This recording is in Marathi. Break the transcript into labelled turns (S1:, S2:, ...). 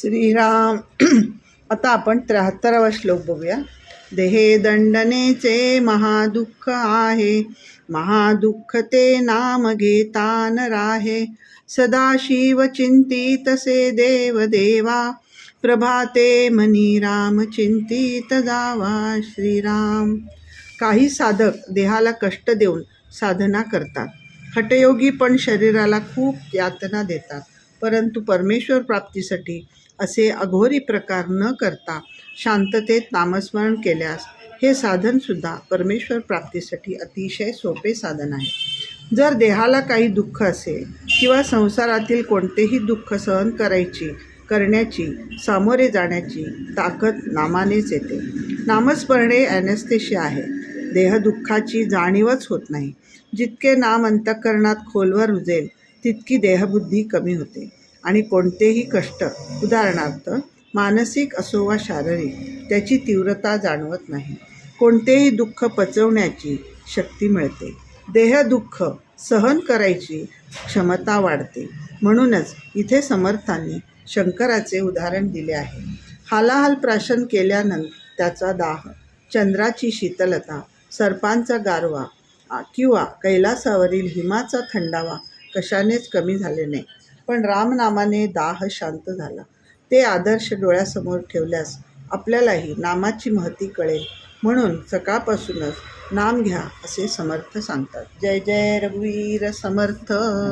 S1: श्रीराम। आता आपण त्र्याहत्तरावा श्लोक बघूया. देहे दंडनेचे महादुःख आहे. महादुःख ते नाम घेता न राहे. सदाशिव चिंतितसे देव देवा. प्रभाते मनी राम चिंतित जावा श्रीराम. काही साधक देहाला कष्ट देऊन साधना करतात. हटयोगी पण शरीराला खूप यातना देतात. परंतु परमेश्वर प्राप्तीसाठी असे अघोरी प्रकार न करता शांततेत नामस्मरण केल्यास हे साधनसुद्धा परमेश्वर प्राप्तीसाठी अतिशय सोपे साधन आहे. जर देहाला काही दुःख असेल किंवा संसारातील कोणतेही दुःख सहन करायची करण्याची सामोरे जाण्याची ताकद नामानेच येते. नामस्मरणे ॲनेस्थेशिया आहे. देहदुःखाची जाणीवच होत नाही. जितके नाम अंतःकरणात खोलवर रुजेल तितकी देहबुद्धी कमी होते आणि कोणतेही कष्ट उदाहरणार्थ मानसिक असो वा शारीरिक त्याची तीव्रता जाणवत नाही. कोणतेही दुःख पचवण्याची शक्ती मिळते. देहदुःख सहन करायची क्षमता वाढते. म्हणूनच इथे समर्थांनी शंकराचे उदाहरण दिले आहे. हालाहाल प्राशन केल्यानंतर त्याचा दाह चंद्राची शीतलता सर्पांचा गारवा किंवा कैलासावरील हिमाचा थंडावा कशानेच कमी झाले नाही. पण रामनामाने दाह शांत झाला. ते आदर्श डोळ्यासमोर ठेवल्यास आपल्यालाही नामाची महती कळेल. म्हणून सकाळपासूनच नाम घ्या असे समर्थ सांगतात. जय जय रघुवीर समर्थ!